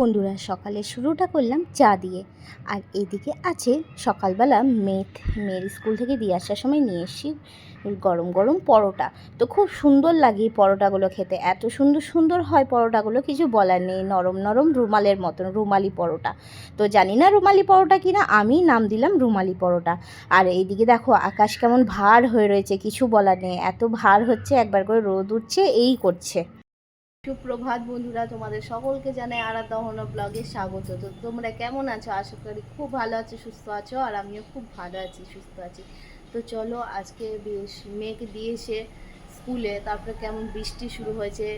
বন্ধুরা সকালে শুরুটা করলাম চা দিয়ে। আর এদিকে আছে সকালবেলা মেথ, মেয়ের স্কুল থেকে দিয়ে আসার সময় নিয়ে এসছি গরম গরম পরোটা। তো খুব সুন্দর লাগে পরোটাগুলো খেতে। এত সুন্দর সুন্দর হয় পরোটাগুলো, কিছু বলার নেই। নরম নরম রুমালের মতন, রুমালি পরোটা। তো জানি না রুমালি পরোটা কিনা, আমি নাম দিলাম রুমালি পরোটা। আর এইদিকে দেখো আকাশ কেমন ভার হয়ে রয়েছে, কিছু বলার নেই। এত ভার হচ্ছে, একবার করে রোদ উঠছে, এই করছে। সুপ্রভাত বন্ধুরা, তোমাদের সকলকে জানাই আরাধা হনো ব্লগে স্বাগত। তো তোমরা কেমন আছো? আশা করি খুব ভালো আছো, সুস্থ আছো, আর আমিও খুব ভালো আছি, সুস্থ আছি। তো চলো, আজকে বেশ মেঘ দিয়েছে স্কুলে, তারপরে কেমন বৃষ্টি শুরু হয়েছে,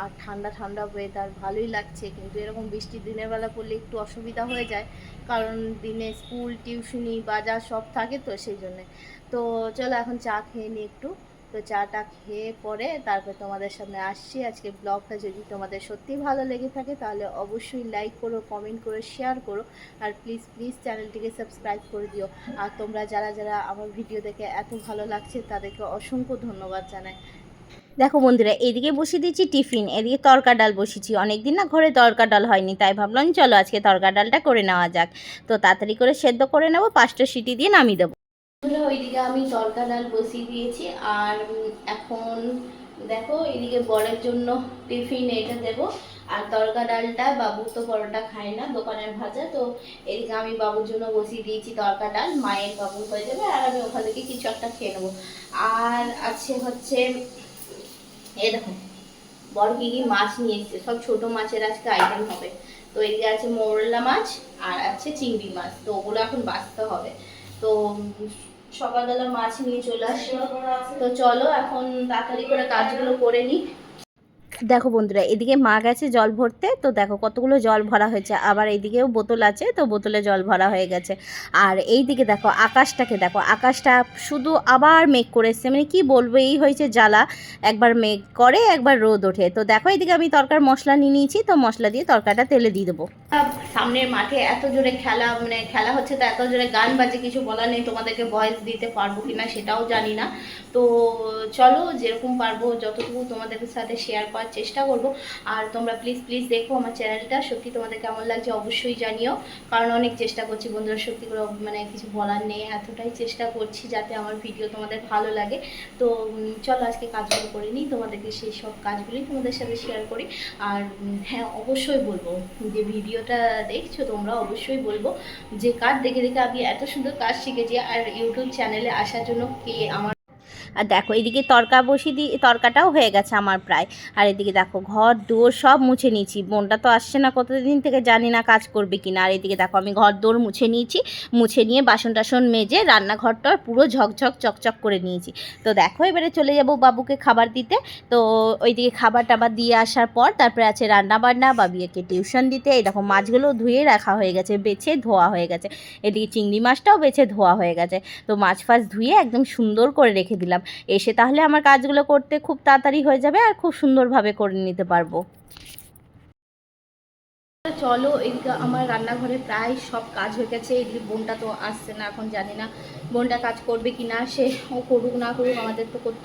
আর ঠান্ডা ঠান্ডা ওয়েদার ভালোই লাগছে, কিন্তু এরকম বৃষ্টি দিনের বেলা পড়লে একটু অসুবিধা হয়ে যায়, কারণ দিনে স্কুল, টিউশনি, বাজার সব থাকে তো সেই জন্যে। তো চলো, এখন চা খেয়ে নিই একটু। তো চাটা খেয়ে পরে তারপর তোমাদের সামনে আসছি। আজকে ব্লগটা যদি তোমাদের সত্যি ভালো লেগে থাকে তাহলে অবশ্যই লাইক করো কমেন্ট করো শেয়ার করো আর প্লিজ প্লিজ চ্যানেলটিকে সাবস্ক্রাইব করে দিও। আর তোমরা যারা যারা আমার ভিডিও দেখে এত ভালো লাগছে তাদেরকে অসংখ্য ধন্যবাদ জানাই। দেখো বন্ধুরা, এদিকে বসিয়ে দিয়েছি টিফিন, এদিকে তরকা ডাল বসিয়েছি। অনেকদিন না ঘরে তরকা ডাল হয়নি, তাই ভাবলাম চলো আজকে তরকা ডালটা করে নেওয়া যাক। তো তাড়াতাড়ি করে সেদ্ধ করে নেব, পাঁচটা সিটি দিয়ে নামিয়ে দেবো। ওইদিকে আমি তরকা ডাল বসিয়ে দিয়েছি, আর এখন দেখো, এদিকে বরের জন্য টিফিন এটা দেব। আর তরকা ডালটা, বাবু তো পরোটা খায় না, দোকানের ভাজা, তো এদিকে আমি বাবুর জন্য বসিয়ে দিয়েছি তরকা ডাল, মায়ের বাবু হয়ে যাবে, আর আমি ওখান থেকে কিছু একটা খেয়ে নেব। আর আছে হচ্ছে, এ দেখো বড় কি মাছ নিয়ে এসছে, সব ছোট মাছের আজকে আইটেম হবে। তো এদিকে আছে মোরলা মাছ, আর আছে চিংড়ি মাছ, তো ওগুলো এখন বাছতে হবে। তো সকালবেলা মাছ নিয়ে চলে আসলো। তো চলো এখন তাড়াতাড়ি করে কাজগুলো করে নিই। দেখো বন্ধুরা, এদিকে মা গেছে জল ভরতে, তো দেখো কতগুলো জল ভরা হয়েছে। আবার এইদিকেও বোতল আছে, তো বোতলে জল ভরা হয়ে গেছে। আর এই দিকে দেখো আকাশটাকে, দেখো আকাশটা শুধু আবার মেঘ করে মানে কি বলব, এই হয়েছে জ্বালা। একবার মেঘ করে, একবার রোদ ওঠে। তো দেখো এইদিকে আমি তরকার মশলা নিয়ে নিয়েছি, তো মশলা দিয়ে তরকাটা তেলে দিয়ে দেবো। সামনের মাঠে এত জোরে খেলা মানে খেলা হচ্ছে, তো এত জোরে গান বাজে কিছু বলার নেই। তোমাদেরকে ভয়েস দিতে পারব কিনা সেটাও জানি না। তো চলো, যেরকম পারব, যতটুকু তোমাদের সাথে শেয়ার করার চেষ্টা করব। আর তোমরা প্লিজ প্লিজ দেখো আমার চ্যানেলটা সত্যি তোমাদের কেমন লাগছে অবশ্যই জানিও। কারণ অনেক চেষ্টা করছি বন্ধুরা, সত্যি করে মানে কিছু বলার নেই। এতটাই চেষ্টা করছি যাতে আমার ভিডিও তোমাদের ভালো লাগে। তো চলো আজকে কাজগুলো করে নিই। তোমাদেরকে সেই সব কাজগুলি তোমাদের সাথে শেয়ার করি। আর হ্যাঁ অবশ্যই বলব যে ভিডিওটা দেখছ তোমরা অবশ্যই বলব যে কাজ দেখে দেখে আমি এত সুন্দর কাজ শিখেছি। আর ইউটিউব চ্যানেলে আসার জন্য কে আমার আর দেখো, এদিকে তরকা বসিয়ে দিয়ে তরকাটাও হয়ে গেছে আমার প্রায়। আর এদিকে দেখো, ঘর, দুয়ার সব মুছে নিয়েছি। বোনটা তো আসছে না কতদিন থেকে জানি না কাজ করবে কি না আর এদিকে দেখো, আমি ঘর দৌড় মুছে নিয়েছি। মুছে নিয়ে বাসন টাসন মেজে রান্নাঘরটা পুরো ঝকঝক, চকচক করে নিয়েছি। তো দেখো, এবারে চলে যাব বাবুকে খাবার দিতে। তো ওইদিকে খাবার টাবার দিয়ে আসার পর তারপরে আছে রান্না বান্না বাবিয়াকে টিউশন দিতে। এই দেখো, মাছগুলো ধুয়ে রাখা হয়ে গেছে, বেছে ধোয়া হয়ে গেছে। এদিকে চিংড়ি মাছটাও বেছে ধোয়া হয়ে গেছে। তো মাছ ফাছ ধুয়ে একদম সুন্দর করে রেখে দিলাম। এসে তাহলে আমার কাজগুলো করতে খুব তাড়াতাড়ি হয়ে যাবে আর খুব সুন্দরভাবে করে নিতে পারব। চলো এদিকে আমার রান্নাঘরে প্রায় সব কাজ হয়ে গেছে। এদিকে বোনটা তো আসছে না, এখন জানি না বোনটা কাজ করবে কি না সে ও করুক না করুক, আমাদের তো করতে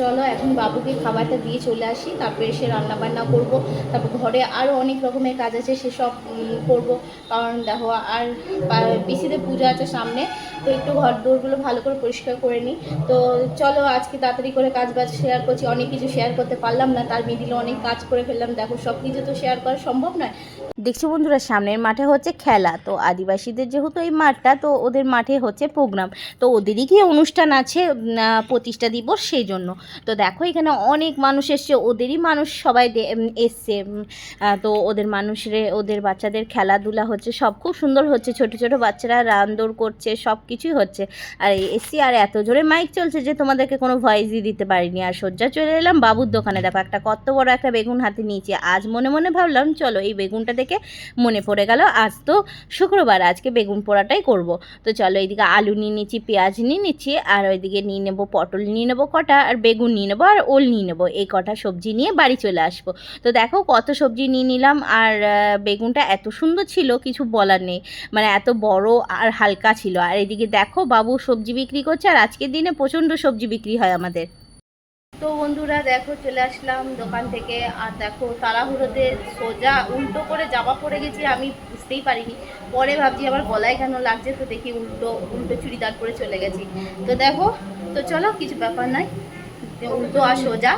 চলো, এখন বাবুকে খাবারটা দিয়ে চলে আসি, তারপরে এসে রান্না বান্না করব। তারপর ঘরে আরও অনেক রকমের কাজ আছে সেসব করব। কারণ দেখো, আর পা- পিসিদের পূজা আছে সামনে, তো একটু ঘর দৌড়গুলো ভালো করে পরিষ্কার করে নিই। তো চলো, আজকে তাড়াতাড়ি করে কাজ বাজ শেয়ার করছি, অনেক কিছু শেয়ার করতে পারলাম না, তার মিডিলে অনেক কাজ করে ফেললাম। দেখো সব কিছু তো শেয়ার করা সম্ভব নয়। দেখছ বন্ধুরা, সামনের মাঠে হচ্ছে খেলা। তো আদিবাসীদের যেহেতু এই মাঠটা, তো ওদের মাঠে হচ্ছে প্রোগ্রাম। তো ওদেরই কি অনুষ্ঠান আছে প্রতিষ্ঠা দিবস সেই জন্য তো দেখো, এখানে অনেক মানুষ এসছে, ওদেরই মানুষ সবাই এসছে তো ওদের মানুষরে, ওদের বাচ্চাদের খেলাধুলা হচ্ছে, সব খুব সুন্দর হচ্ছে। ছোট ছোট বাচ্চারা রান দৌড় করছে, সব কিছুই হচ্ছে। আর এসি আর এত জোরে মাইক চলছে যে তোমাদেরকে কোনো ভয়েসই দিতে পারিনি। আর সজ্জা চলে এলাম বাবুর দোকানে। দেখো, একটা কত বড় একটা বেগুন হাতে নিয়েছি। আজ মনে মনে ভাবলাম, চলো এই বেগুনটা দেখে মনে পড়ে গেল, আজ তো শুক্রবার, আজকে বেগুন পোড়াটাই করব। তো চলো এইদিকে আলু নিয়ে নিচ্ছি, পেঁয়াজ নিয়ে নিচ্ছি, আর ওইদিকে নিয়ে নেব পটল, নিয়ে নেব কটা, আর বেগুন নিয়ে নেব, আর ওল নিয়ে নেব, এই কটা সবজি নিয়ে বাড়ি চলে আসব। তো দেখো কত সবজি নিয়ে নিলাম, আর বেগুনটা এত সুন্দর ছিল, কিছু বলার নেই মানে এত বড় আর হালকা ছিল। আর এদিকে দেখো বাবু সবজি বিক্রি করছে, আর আজকের দিনে প্রচণ্ড সবজি বিক্রি হয় আমাদের। তো বন্ধুরা দেখো, চলে আসলাম দোকান থেকে। আর দেখো, তাড়াহুড়োতে সোজা উল্টো করে জামা পরে গেছি, আমি বুঝতেই পারিনি। পরে ভাবছি আবার গলায় কেন লাগছে, তো দেখি উল্টো উল্টো চুড়িদার পরে চলে গেছি। তো দেখো, তো চলো, কিছু ব্যাপার নাই উল্টো আর সোজা।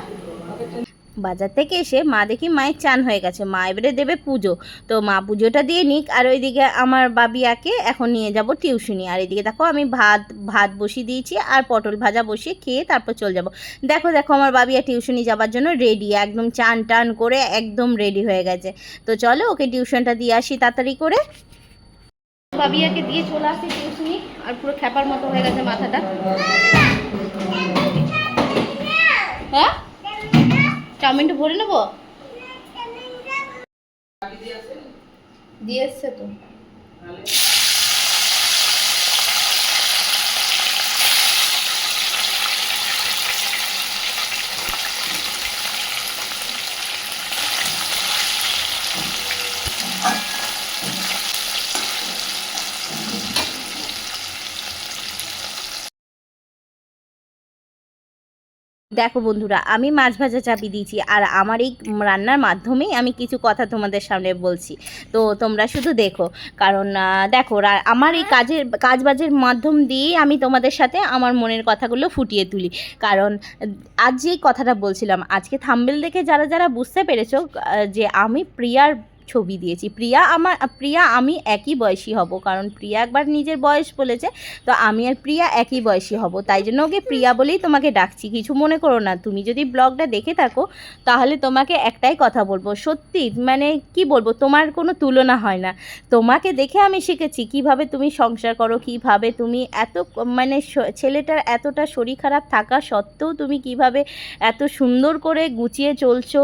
বাজার থেকে এসে মা দেখি মায়ের চান হয়ে গেছে। মা এবারে দেবে পুজো। তো মা পুজোটা দিয়ে নিক আর ওইদিকে আমার বাবিয়াকে এখন নিয়ে যাব টিউশনি। আর এদিকে দেখো আমি ভাত ভাত বসিয়ে দিয়েছি আর পটল ভাজা বসিয়ে খেয়ে তারপর চলে যাব। দেখো দেখো আমার বাবিয়া টিউশনি যাবার জন্য রেডি একদম চান টান করে একদম রেডি হয়ে গেছে। তো চলো ওকে টিউশনটা দিয়ে আসি তাড়াতাড়ি করে। বাবিয়াকে দিয়ে চলে আসি টিউশনি আর পুরো খ্যাপার মতো হয়ে গেছে মাথাটা। হ্যাঁ? চাউমিনটা ভরে নেব? দিয়ে এসছে তো। দেখো বন্ধুরা, আমি মাছ ভাজা চাপি দিয়েছি আর আমার এই রান্নার মাধ্যমেই আমি কিছু কথা তোমাদের সামনে বলছি। তো তোমরা শুধু দেখো, কারণ দেখো আমার এই কাজের কাজ বাজের মাধ্যম দিয়েই আমি তোমাদের সাথে আমার মনের কথাগুলো ফুটিয়ে তুলি। কারণ, আজ যেই কথাটা বলছিলাম, আজকে থাম্বেল দেখে যারা যারা বুঝতে পেরেছ যে আমি প্রিয়ার ছবি দিয়েছি। প্রিয়া আমার, প্রিয়া আমি একই বয়সী হব, কারণ প্রিয়া একবার নিজের বয়স বলেছে, তো আমি আর প্রিয়া একই বয়সী হব। তাই জন্য ওকে প্রিয়া বলেই তোমাকে ডাকছি। কিছু মনে করো না, তুমি যদি ব্লগটা দেখে থাকো, তাহলে তোমাকে একটাই কথা বলব। সত্যি মানে কি বলব, তোমার কোনো তুলনা হয় না। তোমাকে দেখে আমি শিখেছি কীভাবে তুমি সংসার করো, কীভাবে তুমি এত মানে ছেলেটার এতটা শরীর খারাপ থাকা সত্ত্বেও তুমি কীভাবে এত সুন্দর করে গুছিয়ে চলছো।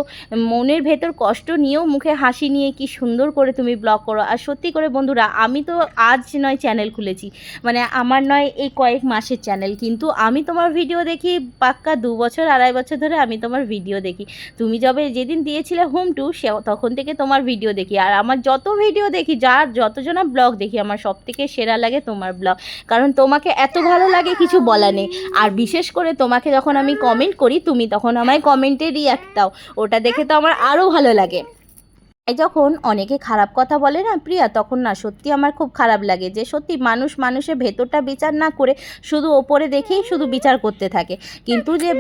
মনের ভেতর কষ্ট নিয়েও মুখে হাসি নিয়ে কি সুন্দর করে তুমি ব্লগ করো। আর সত্যি করে বন্ধুরা, আমি তো আজ নয় চ্যানেল খুলেছি। মানে আমার নয় এই কয়েক মাসের চ্যানেল কিন্তু আমি তোমার ভিডিও দেখি পাক্কা দু বছর, আড়াই বছর ধরে আমি তোমার ভিডিও দেখি। তুমি যবে যেদিন দিয়েছিলে হোম টু সে তখন থেকে তোমার ভিডিও দেখি। আর আমার যত ভিডিও দেখি, যার যতজনা ব্লগ দেখি, আমার সব থেকে সেরা লাগে তোমার ব্লগ কারণ তোমাকে এত ভালো লাগে, কিছু বলা নেই। আর বিশেষ করে তোমাকে যখন আমি কমেন্ট করি, তুমি তখন আমায় কমেন্টে রিয়াক্ট দাও। ওটা দেখে তো আমার আরও ভালো লাগে। যখন অনেকে খারাপ কথা বলে না, প্রিয়া, তখন না সত্যি আমার খুব খারাপ লাগে যে সত্যি মানুষ মানুষের ভেতরটা বিচার না করে শুধু ওপরে দেখেই শুধু বিচার করতে থাকে। কিন্তু যে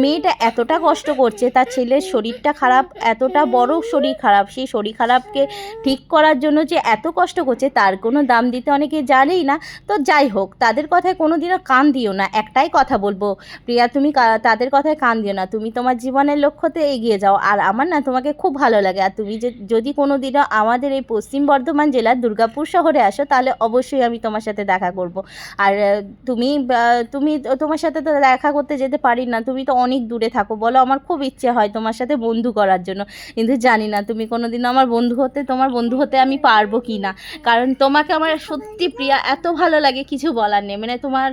মেয়েটা এতটা কষ্ট করছে, তার ছেলের শরীরটা খারাপ, এতটা বড় শরীর খারাপ, সেই শরীর খারাপকে ঠিক করার জন্য যে এত কষ্ট করছে, তার কোনো দাম দিতে অনেকে জানেই না। তো যাই হোক, তাদের কথায় কোনো দিনও কান দিও না, একটাই কথা বলব। প্রিয়া, তুমি তাদের কথায় কান দিও না। তুমি তোমার জীবনের লক্ষ্যতে এগিয়ে যাও। আর আমার না তোমাকে খুব ভালো লাগে। আর তুমি যে যদি কোনো দিনও আমাদের এই পশ্চিম বর্ধমান জেলার দুর্গাপুর শহরে আসো, তাহলে অবশ্যই আমি তোমার সাথে দেখা করব। আর তুমি তুমি তোমার সাথে তো দেখা করতে যেতে পারি না, তুমি তো অনেক দূরে থাকো, বলো আমার খুব ইচ্ছে হয় তোমার সাথে বন্ধু করার জন্য। কিন্তু জানি না তুমি কোনো দিন আমার বন্ধু হতে, তোমার বন্ধু হতে আমি পারব কি না। কারণ তোমাকে আমার সত্যি প্রিয়া, এত ভালো লাগে কিছু বলার নেই। মানে তোমার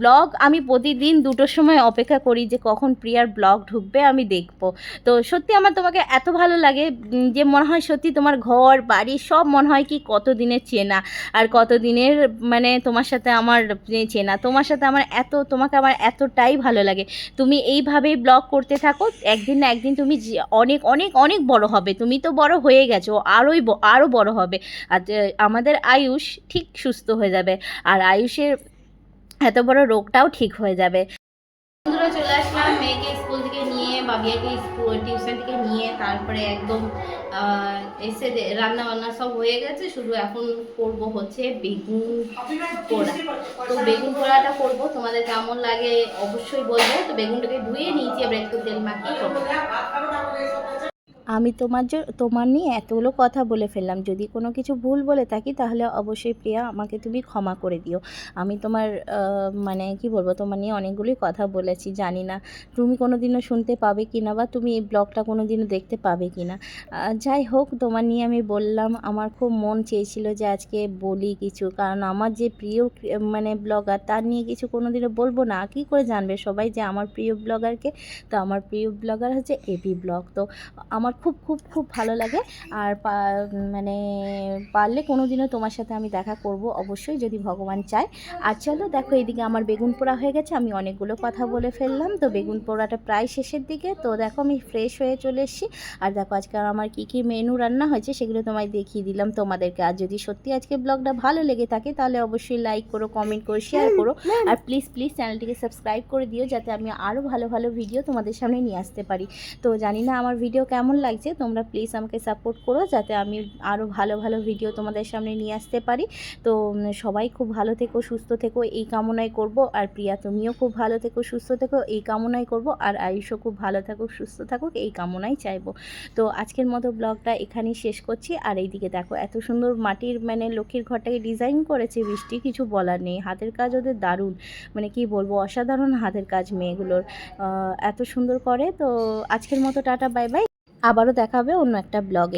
ব্লগ আমি প্রতিদিন দুটোর সময় অপেক্ষা করি যে কখন প্রিয়ার ব্লগ ঢুকবে, আমি দেখব। তো সত্যি আমার তোমাকে এত ভালো লাগে যে মনে হয় সত্যি তোমার ঘর, বাড়ি সব মনে হয় কি কত দিনের চেনা। আর কত দিনের মানে তোমার সাথে আমার চেনা, তোমার সাথে আমার এত, তোমাকে আমার এতটাই ভালো লাগে। তুমি এইভাবেই ব্লগ করতে থাকো, একদিন না একদিন তুমি অনেক অনেক অনেক বড় হবে। তুমি তো বড় হয়ে গেছো, আরোই আরও বড় হবে। আর আমাদের আয়ুষ ঠিক সুস্থ হয়ে যাবে। আর আয়ুষের এত বড় রোগটাও ঠিক হয়ে যাবে। বন্ধুরা চলে আসলাম মেয়েকে বাবিয়াকে স্কুল টিউশন থেকে নিয়ে তারপরে একদম এসে রান্না বান্না সব হয়ে গেছে, শুধু এখন করব হচ্ছে বেগুন পোড়া। তো বেগুন পোড়াটা করব, তোমাদের কেমন লাগে অবশ্যই বলব। তো বেগুনটাকে ধুয়ে নিয়েছি আমরা একটু তেল মাখিয়ে করব। আমি তোমার তোমার নিয়ে এতগুলো কথা বলে ফেললাম। যদি কোনো কিছু ভুল বলে থাকি, তাহলে অবশ্যই প্রিয়া আমাকে তুমি ক্ষমা করে দিও। আমি তোমার মানে কি বলব, তোমার নিয়ে অনেকগুলোই কথা বলেছি, জানি না তুমি কোনো দিনও শুনতে পাবে কি না বা তুমি এই ব্লগটা কোনো দিনও দেখতে পাবে কি না যাই হোক, তোমার নিয়ে আমি বললাম, আমার খুব মন চেয়েছিল যে আজকে বলি কিছু। কারণ আমার যে প্রিয় মানে ব্লগার, তার নিয়ে কিছু কোনো দিনও বলব না। কী করে জানবে সবাই যে আমার প্রিয় ব্লগারকে? তো আমার প্রিয় ব্লগার হচ্ছে এবি ব্লগ। তো আমার খুব খুব খুব ভালো লাগে। আর মানে পারলে কোনো দিনও তোমার সাথে আমি দেখা করব অবশ্যই যদি ভগবান চায়। আর চলো দেখো এদিকে আমার বেগুন পোড়া হয়ে গেছে, আমি অনেকগুলো কথা বলে ফেললাম। তো বেগুন পোড়াটা প্রায় শেষের দিকে, তো দেখো আমি ফ্রেশ হয়ে চলে এসেছি। আর দেখো আজকে আমার কী কী মেনু রান্না হয়েছে সেগুলো তোমায় দেখিয়ে দিলাম তোমাদেরকে। আর যদি সত্যি আজকে ব্লগটা ভালো লেগে থাকে, তাহলে অবশ্যই লাইক করো কমেন্ট করো শেয়ার করো। আর প্লিজ প্লিজ চ্যানেলটিকে সাবস্ক্রাইব করে দিও, যাতে আমি আরও ভালো ভালো ভিডিও তোমাদের সামনে নিয়ে আসতে পারি। তো জানি না আমার ভিডিও কেমন লাগছে, তোমরা প্লিজ আমাকে সাপোর্ট করো যাতে আমি আরও ভালো ভালো ভিডিও তোমাদের সামনে নিয়ে আসতে পারি। তো সবাই খুব ভালো থেকো, সুস্থ থেকো, এই কামনাই করব। আর প্রিয়া তুমিও খুব ভালো থেকো, সুস্থ থেকো, এই কামনাই করব। আর আয়ুষও খুব ভালো থাকুক, সুস্থ থাকুক, এই কামনাই চাইব। তো, আজকের মতো ব্লগটা এখানেই শেষ করছি। আর এইদিকে দেখো, এত সুন্দর মাটির মানে লক্ষ্মীর ঘরটাকে ডিজাইন করেছে বৃষ্টি, কিছু বলার নেই। হাতের কাজ ওদের দারুণ। মানে কি বলব, অসাধারণ হাতের কাজ মেয়েগুলোর। এত সুন্দর করে। তো, আজকের মতো টাটা, বাই বাই। আবারও দেখা হবে অন্য একটা ব্লগে।